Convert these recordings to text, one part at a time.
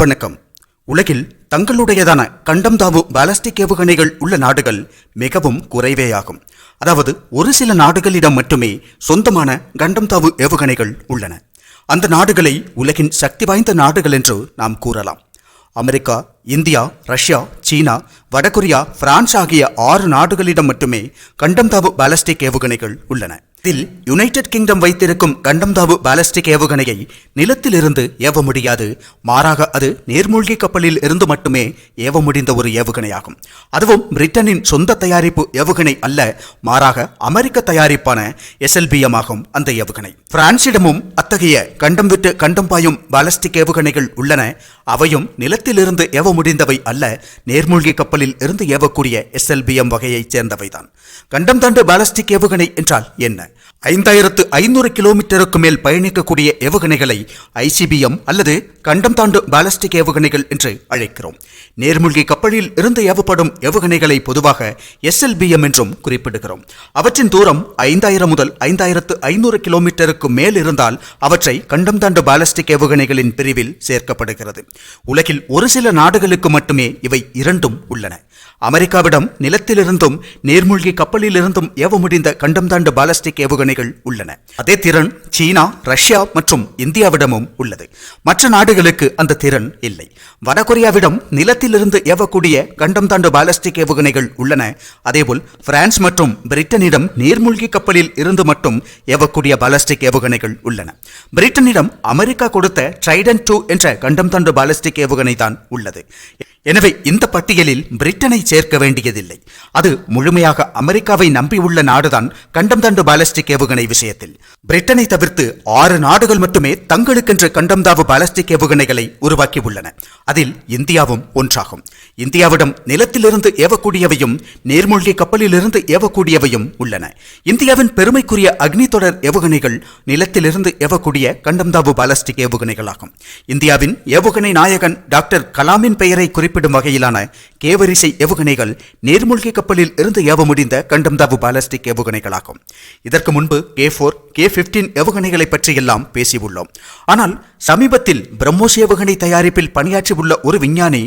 வணக்கம். உலகில் தங்களுடையதான கண்டம் தாவு பாலஸ்டிக் ஏவுகணைகள் உள்ள நாடுகள் மிகவும் குறைவேயாகும். அதாவது ஒரு சில நாடுகளிடம் மட்டுமே சொந்தமான கண்டம் தாவு ஏவுகணைகள் உள்ளன. அந்த நாடுகளை உலகின் சக்தி வாய்ந்த நாடுகள் என்று நாம் கூறலாம். அமெரிக்கா இந்தியா ரஷ்யா சீனா வடகொரியா பிரான்ஸ் ஆகிய ஆறு நாடுகளிடம் மட்டுமே கண்டம் தாவு பாலஸ்டிக் ஏவுகணைகள் உள்ளன. இதில் யுனைடெட் கிங்டம் வைத்திருக்கும் கண்டம்தாவு பாலஸ்டிக் ஏவுகணையை நிலத்திலிருந்து ஏவ முடியாது. மாறாக அது நீர்மூழ்கி கப்பலில் இருந்து மட்டுமே ஏவ முடிந்த ஒரு ஏவுகணையாகும். அதுவும் பிரிட்டனின் சொந்த தயாரிப்பு ஏவுகணை அல்ல மாறாக அமெரிக்க தயாரிப்பான எஸ்எல்பிஎம் ஆகும் அந்த ஏவுகணை. பிரான்சிடமும் அத்தகைய கண்டம் விட்டு கண்டம் பாயும் பாலஸ்டிக் ஏவுகணைகள் உள்ளன. அவையும் நிலத்திலிருந்து ஏவ முடிந்தவை அல்ல நேர்மூழ்கி கப்பலில் இருந்து ஏவக்கூடிய எஸ்எல்பிஎம் வகையைச் சேர்ந்தவைதான். கண்டம் தாண்டு பாலஸ்டிக் ஏவுகணை என்றால் என்ன? ஐந்தாயிரத்து ஐநூறு கிலோமீட்டருக்கு மேல் பயணிக்கக்கூடிய ஏவுகணைகளை ஐசிபிஎம் அல்லது கண்டம் தாண்டு பாலஸ்டிக் ஏவுகணைகள் என்று அழைக்கிறோம். நேர்மூழ்கி கப்பலில் இருந்து ஏவப்படும் ஏவுகணைகளை பொதுவாக எஸ்எல்பிஎம் என்றும் குறிப்பிடுகிறோம். அவற்றின் தூரம் ஐந்தாயிரம் முதல் ஐந்தாயிரத்து ஐநூறு கிலோமீட்டருக்கு மேல் இருந்தால் அவற்றை கண்டம் தாண்டு பாலஸ்டிக் ஏவுகணைகளின் பிரிவில் சேர்க்கப்படுகிறது. உலகில் ஒரு சில நாடுகளுக்கு மட்டுமே இவை இரண்டும் உள்ளன. அமெரிக்காவிடம் நிலத்திலிருந்தும் நீர்மூழ்கி கப்பலிலிருந்தும் ஏவ முடிந்த கண்டம் தாண்டு பாலஸ்டிக் ஏவுகணைகள் உள்ளன. அதே திறன் சீனா ரஷ்யா மற்றும் இந்தியாவிடமும் உள்ளது. மற்ற நாடுகளுக்கு அந்த திறன் இல்லை. வடகொரியாவிடம் நிலத்திலிருந்து ஏவக்கூடிய கண்டம் தாண்டு பாலஸ்டிக் ஏவுகணைகள் உள்ளன. அதேபோல் பிரான்ஸ் மற்றும் பிரிட்டனிடம் நீர்மூழ்கி கப்பலில் இருந்து மட்டும் ஏவக்கூடிய பாலஸ்டிக் ஏவுகணைகள் உள்ளன. பிரிட்டனிடம் அமெரிக்கா கொடுத்த ட்ரைடன் டூ என்ற கண்டம் தாண்டு பாலஸ்டிக் ஏவுகணை தான் உள்ளது. எனவே இந்த பட்டியலில் பிரிட்டனை சேர்க்க வேண்டியதில்லை. அது முழுமையாக அமெரிக்காவை நம்பியுள்ள நாடுதான் கண்டம் தாண்டு பாலஸ்டிக் ஏவுகணை விஷயத்தில். பிரிட்டனை தவிர்த்து ஆறு நாடுகள் மட்டுமே தங்களுக்கென்று கண்டம் தாவு பாலஸ்டிக் ஏவுகணைகளை உருவாக்கியுள்ளன. அதில் இந்தியாவும் ஒன்றாகும். இந்தியாவிடம் நிலத்திலிருந்து ஏவக்கூடியவையும் நீர்மூழ்கி கப்பலிலிருந்து ஏவக்கூடியவையும் உள்ளன. இந்தியாவின் பெருமைக்குரிய அக்னி தொடர் ஏவுகணைகள் நிலத்திலிருந்து ஏவக்கூடிய கண்டம் தாவு பாலஸ்டிக் ஏவுகணைகளாகும். இந்தியாவின் ஏவுகணை நாயகன் டாக்டர் கலாமின் பெயரை குறிப்பிடும் வகையிலான கேவரிசை ஏவுகணைகள் நீர்மூழ்கி கப்பலில் இருந்து ஏவ முடிந்த கண்டம்தாவு பாலஸ்டிக் ஏவுகணைகளாகும். இதற்கு முன்பு கே ஃபோர் கே பிப்டீன் ஏவுகணைகளை பற்றியெல்லாம் பேசியுள்ளோம். ஆனால் சமீபத்தில் பிரம்மோஸ் ஏவுகணை தயாரிப்பில் பணியாற்றியுள்ள ஒரு விஞ்ஞானி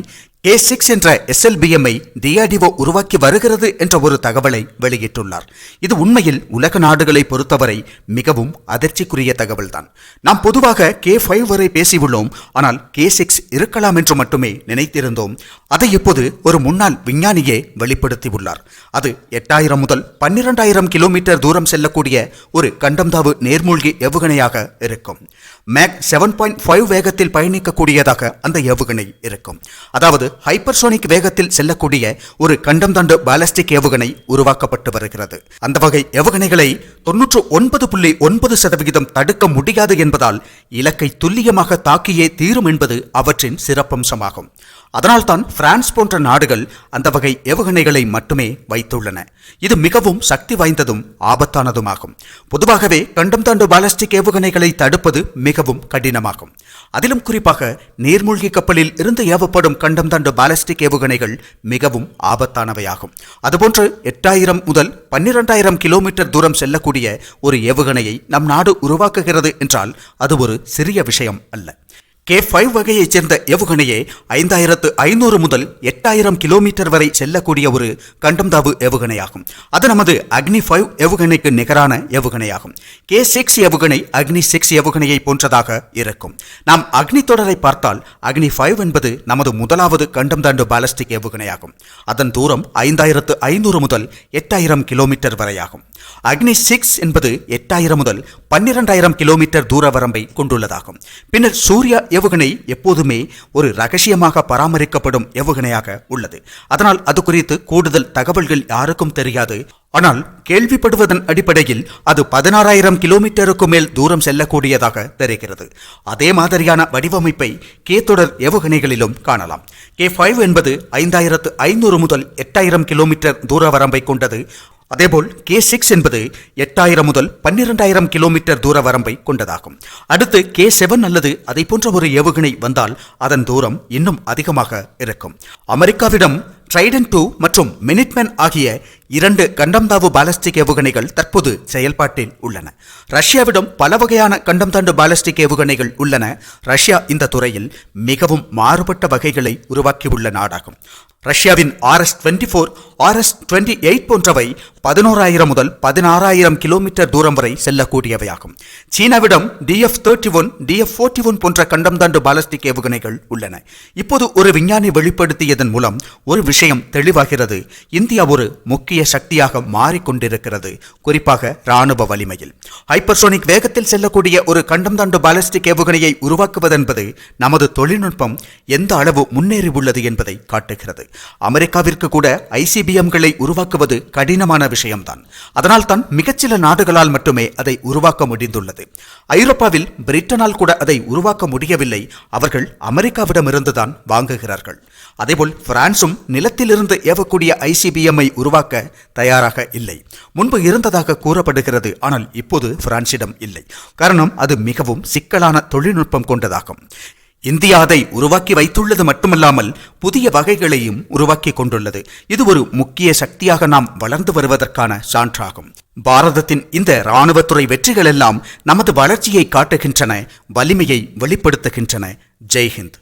கே சிக்ஸ் என்ற எஸ்எல்பிஎம்ஐ டிஆர்டிஓ உருவாக்கி வருகிறது என்ற ஒரு தகவலை வெளியிட்டுள்ளார். இது உண்மையில் உலக நாடுகளை பொறுத்தவரை மிகவும் அதிர்ச்சிக்குரிய தகவல்தான். நாம் பொதுவாக கே ஃபைவ் வரை பேசியுள்ளோம். ஆனால் கே சிக்ஸ் இருக்கலாம் என்று மட்டுமே நினைத்திருந்தோம். அதை இப்போது ஒரு முன்னாள் விஞ்ஞானியே வெளிப்படுத்தியுள்ளார். அது எட்டாயிரம் முதல் பன்னிரெண்டாயிரம் கிலோமீட்டர் தூரம் செல்லக்கூடிய ஒரு கண்டம்தாவு நேர்மூழ்கி ஏவுகணையாக இருக்கும். மேக் செவன் பாயிண்ட் ஃபைவ் வேகத்தில் பயணிக்கக்கூடியதாக அந்த ஏவுகணை இருக்கும். அதாவது ஹைப்பர்சோனிக் வேகத்தில் செல்லக்கூடிய ஒரு கண்டம் தாண்டு பாலஸ்டிக் ஏவுகணை உருவாக்கப்பட்டு வருகிறது. அந்த வகை ஏவுகணைகளை தொன்னூற்று ஒன்பது புள்ளி ஒன்பது சதவிகிதம் தடுக்க முடியாது என்பதால் இலக்கை துல்லியமாக தாக்கியே தீரும் என்பது அவற்றின் சிறப்பம்சமாகும். அதனால்தான் பிரான்ஸ் போன்ற நாடுகள் அந்த வகை ஏவுகணைகளை மட்டுமே வைத்துள்ளன. இது மிகவும் சக்தி வாய்ந்ததும் ஆபத்தானதுமாகும். பொதுவாகவே கண்டம் தாண்டு பாலஸ்டிக் ஏவுகணைகளை தடுப்பது மிகவும் கடினமாகும். அதிலும் குறிப்பாக நீர்மூழ்கி கப்பலில் இருந்து ஏவப்படும் கண்டம் தண்டு பாலஸ்டிக் ஏவுகணைகள் மிகவும் ஆபத்தானவையாகும். அதுபோன்று எட்டாயிரம் முதல் பன்னிரெண்டாயிரம் கிலோமீட்டர் தூரம் செல்லக்கூடிய ஒரு ஏவுகணையை நம் நாடு உருவாக்குகிறது என்றால் அது ஒரு சிறிய விஷயம் அல்ல. கே ஃபைவ் வகையைச் சேர்ந்த ஏவுகணையே ஐந்தாயிரத்து ஐநூறு முதல் எட்டாயிரம் கிலோமீட்டர் வரை செல்லக்கூடிய ஒரு கண்டம்தாவு ஏவுகணையாகும். அது நமது அக்னி ஃபைவ் ஏவுகணைக்கு நிகரான ஏவுகணையாகும். கே சிக்ஸ் ஏவுகணை அக்னி சிக்ஸ் ஏவுகணையை போன்றதாக இருக்கும். நாம் அக்னி தொடரை பார்த்தால் அக்னி ஃபைவ் என்பது நமது முதலாவது கண்டம் தாண்டு பாலஸ்டிக் ஏவுகணையாகும். அதன் தூரம் ஐந்தாயிரத்து ஐநூறு முதல் எட்டாயிரம் கிலோமீட்டர் வரையாகும். அக்னி சிக்ஸ் என்பது எட்டாயிரம் முதல் பன்னிரண்டாயிரம் கிலோமீட்டர் தூர வரம்பை கொண்டுள்ளதாகும். பின்னர் சூர்யா ஏவுகணை எப்போதுமே ஒரு ரகசியமாக பராமரிக்கப்படும் ஏவுகணையாக உள்ளது. அதனால் அது குறித்து கூடுதல் தகவல்கள் யாருக்கும் தெரியாது. ஆனால் கேள்விப்படுவதன் அடிப்படையில் அது பதினாறாயிரம் கிலோமீட்டருக்கு மேல் தூரம் செல்லக்கூடியதாக தெரிகிறது. அதே மாதிரியான வடிவமைப்பை கே தொடர் ஏவுகணைகளிலும் காணலாம். கே ஃபைவ் என்பது ஐந்தாயிரத்து ஐநூறு முதல் எட்டாயிரம் கிலோமீட்டர் தூர வரம்பை கொண்டது. அதேபோல் கே சிக்ஸ் என்பது எட்டாயிரம் முதல் பன்னிரெண்டாயிரம் கிலோமீட்டர் தூர வரம்பை கொண்டதாகும். அடுத்து கே செவன் அல்லது அதை போன்ற ஒரு ஏவுகணை வந்தால் அதன் தூரம் இன்னும் அதிகமாக இருக்கும். அமெரிக்காவிடம் ட்ரைடன் டூ மற்றும் மினிட்மேன் ஆகிய இரண்டு கண்டம்தாவு பாலஸ்டிக் ஏவுகணைகள் தற்போது செயல்பாட்டில் உள்ளன. ரஷ்யாவிடம் பல வகையான கண்டம் தாண்டு பாலஸ்டிக் ஏவுகணைகள் உள்ளன. ரஷ்யா இந்த துறையில் மிகவும் மாறுபட்ட வகைகளை உருவாக்கியுள்ள நாடாகும். ரஷ்யாவின் RS twenty four RS twenty eight போன்றவை பதினோராயிரம் முதல் பதினாறாயிரம் கிலோமீட்டர் தூரம் வரை செல்லக்கூடியவையாகும். சீனாவிடம் DF thirty one DF forty one போன்ற கண்டம் தாண்டு பாலஸ்டிக் ஏவுகணைகள் உள்ளன. இப்போது ஒரு விஞ்ஞானி வெளிப்படுத்தியதன் மூலம் ஒரு விஷயம் தெளிவாகிறது. இந்தியா ஒரு முக்கிய சக்தியாக மாறிக்கொண்டிருக்கிறது. குறிப்பாக ராணுவ வலிமையில். ஹைப்பர்சோனிக் வேகத்தில் செல்லக்கூடிய ஒரு கண்டம் தாண்டு பாலிஸ்டிக் ஏவுகணையை உருவாக்குவதென்பது நமது தொழில்நுட்பம் எந்த அளவு முன்னேறி உள்ளது என்பதை காட்டுகிறது. அமெரிக்காவிற்கு கூட ஐசிபிஎம்களை உருவாக்குவது கடினமான விஷயம்தான். அதனால் தான் மிகச்சில நாடுகளால் மட்டுமே அதை உருவாக்க முடிந்துள்ளது. ஐரோப்பாவில் பிரிட்டனால் கூட அதை உருவாக்க முடியவில்லை. அவர்கள் அமெரிக்காவிடமிருந்து தான் வாங்குகிறார்கள். அதேபோல் பிரான்சும் நிலத்திலிருந்து ஏவக்கூடிய ஐசிபிஎம்ஐ உருவாக்க தயாராக இல்லை. முன்பு இருந்ததாக கூறப்படுகிறது ஆனால் இப்போது பிரான்சிடம் இல்லை. காரணம் அது மிகவும் சிக்கலான தொழில்நுட்பம் கொண்டதாகும். இந்தியா அதை உருவாக்கி வைத்துள்ளது மட்டுமல்லாமல் புதிய வகைகளையும் உருவாக்கி கொண்டுள்ளது. இது ஒரு முக்கிய சக்தியாக நாம் வளர்ந்து வருவதற்கான சான்றாகும். பாரதத்தின் இந்த இராணுவத்துறை வெற்றிகள் எல்லாம் நமது வளர்ச்சியை காட்டுகின்றன வலிமையை வெளிப்படுத்துகின்றன. ஜெய்ஹிந்த்.